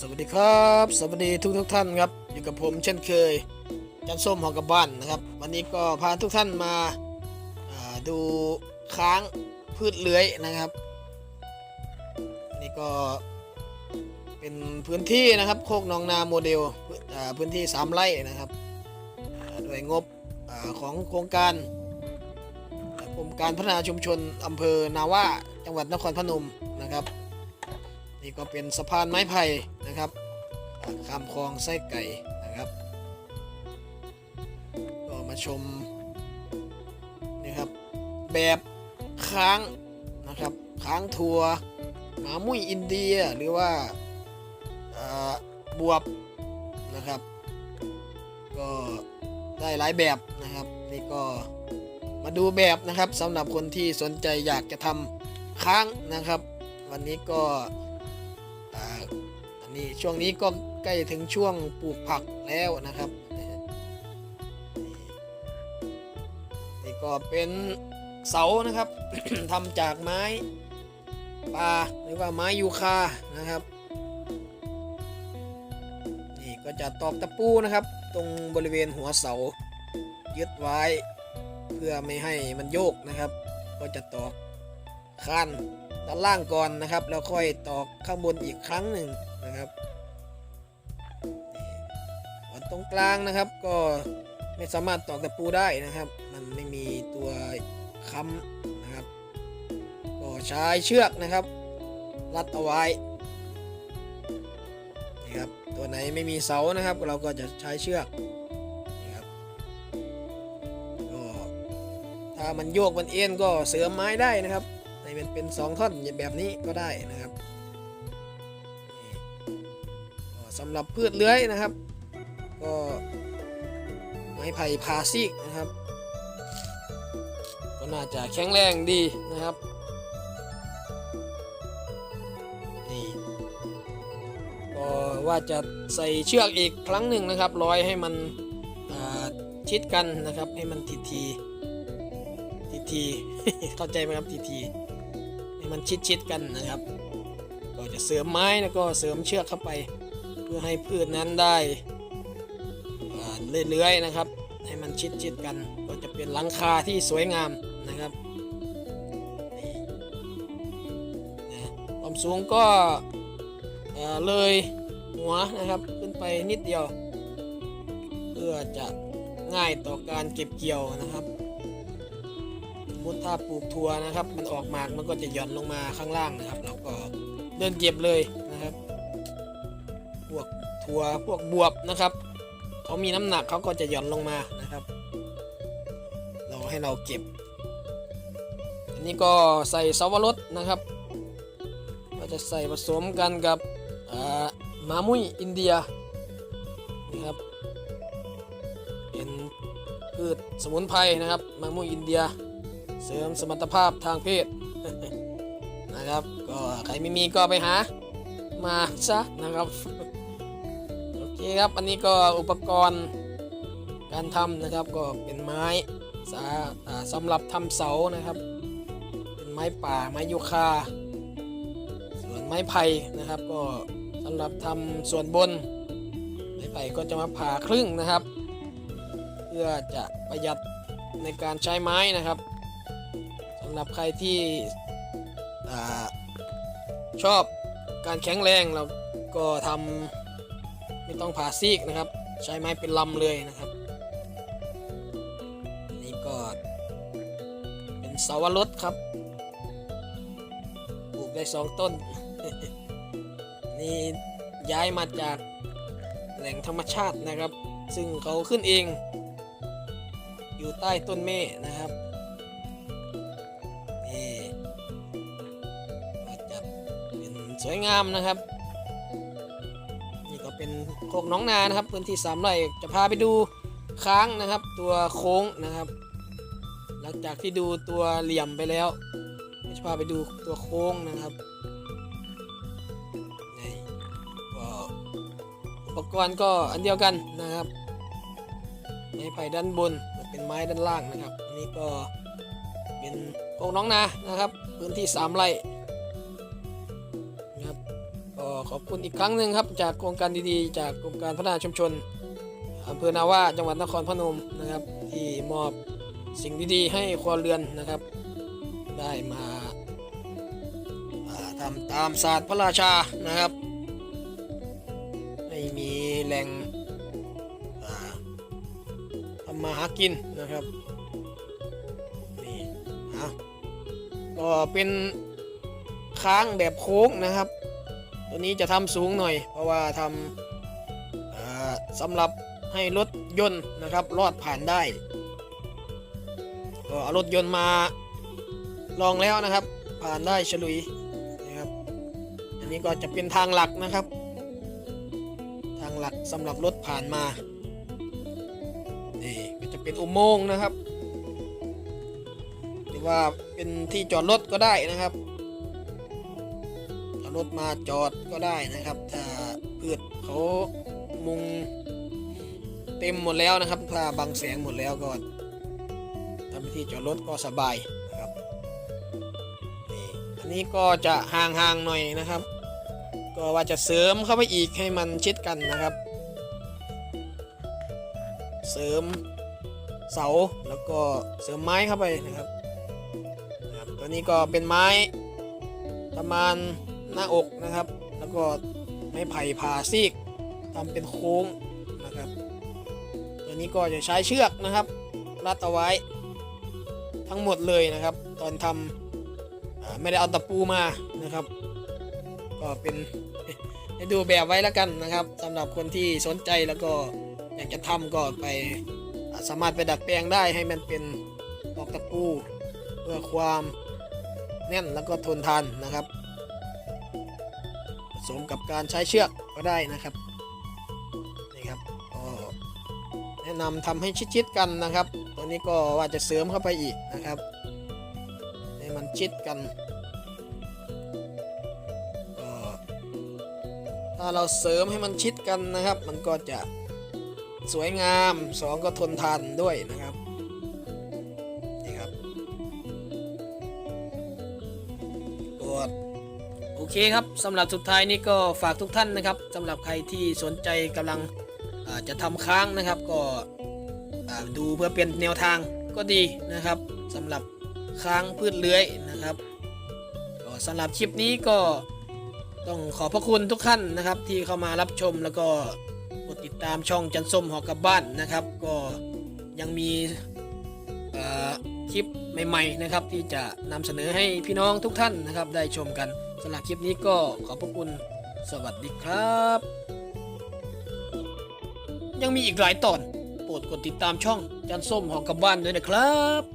สวัสดีครับ สวัสดีทุกทุกท่านครับ อยู่กับผมเช่นเคยจันส้มหอกับบ้านนะครับ วันนี้ก็พาทุกท่านมาาดูค้างพืชเลื้อยนะครับ นี่ก็เป็นพื้นที่นะครับโคกหนองนาโมเดลพื้นที่สามไร่นะครับอ่าโดยงบอของโครงการกรมการพัฒนาชุมชนอำเภอนาว่าจังหวัดนครพนมนะครับ นี่ก็เป็นสะพานไม้ไผ่นะครับข้ามคลองไส้ไก่นะครับ ก็มาชมนี่ครับแบบค้างนะครับค้างทัวร์หมามุ้ยอินเดียหรือว่าบวบนะครับ ก็ได้หลายแบบนะครับนี่ก็มาดูแบบนะครับสำหรับคนที่สนใจอยากจะทำค้างนะครับ วันนี้ก็ นนี้ช่วงนี้ก็ใกล้ถึงช่วงปลูกผักแล้วนะครับ นี่นี่ก็เป็นเสานะครับทำจากไม้ปลาหรือว่าไม้ยูคานะครับ นี่ก็จะตอกตะปูนะครับ ตรงบริเวณหัวเสา ยึดไว้ เพื่อไม่ให้มันโยกนะครับ ก็จะตอกข้นด้านล่างก่อนนะครับ แล้วค่อยตอกข้างบนอีกครั้งหนึ่ง นะครับนี่ส่วนตรงกลางนะครับก็ไม่สามารถตอกตะปูได้นะครับ มันไม่มีตัวค้ำนะครับ ก็ใช้เชือกนะครับ รัดเอาไว้นี่ครับตัวไหนไม่มีเสานะครับ เราก็จะใช้เชือกนี่ครับก็ถ้ามันโยกมันเอ็นก็เสริมไม้ได้นะครับในเป็นเป็นสองท่อนแบบนี้ก็ได้นะครับ สำหรับพืชเลื้อยนะครับ ก็ไม้ไผ่พาซีกนะครับ ก็น่าจะแข็งแรงดีนะครับนี่ก็ว่าจะใส่เชือกอีกครั้งหนึ่งนะครับร้อยให้มันชิดกันนะครับให้มันทีทีทีทีเข้าใจไหมครับทีทีให้มันชิดๆกันนะครับ ก็จะเสริมไม้แล้วก็เสริมเชือกเข้าไป เพื่อให้พืชนั้นได้เลื่อยๆนะครับ ให้มันชิดๆกัน ก็จะเป็นหลังคาที่สวยงามนะครับความสูงก็เลยหัวนะครับขึ้นไปนิดเดียว เพื่อจะง่ายต่อการเก็บเกี่ยวนะครับสมมติถ้าปลูกถั่วนะครับ มันออกมากมันก็จะหย่อนลงมาข้างล่างนะครับแล้วก็เดินเก็บเลย ถั่วพวกบวบนะครับเขามีน้ำหนักเขาก็จะหย่อนลงมานะครับเราให้เราเก็บ อันนี้ก็ใส่สวรสนะครับ ก็จะใส่ผสมกันกับมามุยอินเดียนะครับเป็นพืชสมุนไพรนะครับมามุยอินเดีย เสริมสมรรถภาพทางเพศนะครับ ก็ใครไม่มีก็ไปหามาซะนะครับ คครับอันนี้ก็อุปกรณ์การทำนะครับก็เป็นไม้สาาสำหรับทำเสานะครับ เป็นไม้ป่าไม้ยูคาส่วนไม้ไผ่นะครับ ก็สำหรับทำส่วนบน ไม้ไผ่ก็จะมาผ่าครึ่งนะครับ เพื่อจะประหยัดในการใช้ไม้นะครับสำหรับใครที่อชอบการแข็งแรงเราก็ทำ ไม่ต้องผ่าซีกนะครับ ใช้ไม้เป็นลำเลยนะครับ นี่ก็เป็นเสาวรสครับปลูกได้สองต้น นี่ย้ายมาจากแหล่งธรรมชาตินะครับ ซึ่งเขาขึ้นเอง อยู่ใต้ต้นเมฆนะครับนี่ก็จะเป็นสวยงามนะครับ เป็นโคกน้องนานะครับ พื้นที่สามไร่จะพาไปดูค้างนะครับ ตัวโค้งนะครับ หลังจากที่ดูตัวเหลี่ยมไปแล้วจะพาไปดูตัวโค้งนะครับอุปกรณ์ก็อันเดียวกันนะครับไม้ไผ่ด้านบนเป็นไม้ด้านล่างนะครับอันนี้ก็เป็นโคกน้องนานะครับ พื้นที่สามไร่ ขอบคุณอีกครั้งหนึ่งครับ จากโครงการดีๆ จากกรมการพัฒนาชุมชนอำเภอนาว่าจังหวัดนครพนมนะครับ ที่มอบสิ่งดีๆ ให้ครัวเรือนนะครับ ได้มาอ่าทำตามศาสตร์พระราชานะครับให้มีแหล่งทำมาหากินนะครับนี่อะก็เป็นค้างแบบโค้งนะครับ ตัวนี้จะทำสูงหน่อย เพราะว่าทำอ่าสำหรับให้รถยนต์นะครับรอดผ่านได้ก็เอารถยนต์มาลองแล้วนะครับ ผ่านได้ฉลุยนะครับ อันนี้ก็จะเป็นทางหลักนะครับ ทางหลักสำหรับรถผ่านมานี่ก็จะเป็นอุโมงค์นะครับ หรือว่าเป็นที่จอดรถก็ได้นะครับ รถมาจอดก็ได้นะครับ ถ้าพืชเขามุงเต็มหมดแล้วนะครับ ถ้าบังแสงหมดแล้วก็ทำที่จอดรถก็สบายนะครับนี่อันนี้ก็จะห่างๆหน่อยนะครับ ก็ว่าจะเสริมเข้าไปอีกให้มันชิดกันนะครับ เสริมเสาแล้วก็เสริมไม้เข้าไปนะครับนะครับตัวนี้ก็เป็นไม้ประมาณ หน้าอกนะครับ แล้วก็ไม้ไผ่ผ่าซีกทำเป็นโค้งนะครับ ตัวนี้ก็จะใช้เชือกนะครับรัดเอาไว้ทั้งหมดเลยนะครับ ตอนทำอ่าไม่ได้เอาตะปูมานะครับ ก็เป็นให้ดูแบบไว้แล้วกันนะครับสำหรับคนที่สนใจแล้วก็อยากจะทำก็ไปสามารถไปดัดแปลงได้ให้มันเป็นตอกตะปู เพื่อความแน่นแล้วก็ทนทานนะครับ สมกับการใช้เชือกก็ได้นะครับ นี่ครับก็แนะนำทำให้ชิดๆกันนะครับ ตัวนี้ก็ว่าจะเสริมเข้าไปอีกนะครับ ให้มันชิดกันถ้าเราเสริมให้มันชิดกันนะครับ มันก็จะสวยงามสองก็ทนทานด้วยนะครับ เคครับสำหรับสุดท้ายนี้ก็ฝากทุกท่านนะครับสำหรับใครที่สนใจกำลังจะทำค้างนะครับ ก็ดูเพื่อเป็นแนวทางก็ดีนะครับสำหรับค้างพืชเลื้อยนะครับก็สำหรับคลิปนี้ก็ต้องขอบพระคุณทุกท่านนะครับ ที่เข้ามารับชมแล้วก็กดติดตามช่องจันส้มหอกลับบ้านนะครับ ก็ยังมีอ่อ คลิปใหม่ๆนะครับที่จะนำเสนอให้พี่น้องทุกท่านนะครับ ได้ชมกันสำหรับคลิปนี้ก็ขอบพระคุณสวัสดีครับ ยังมีอีกหลายตอน โปรดกดติดตามช่องจันส้มหอกกับบ้านด้วยนะครับ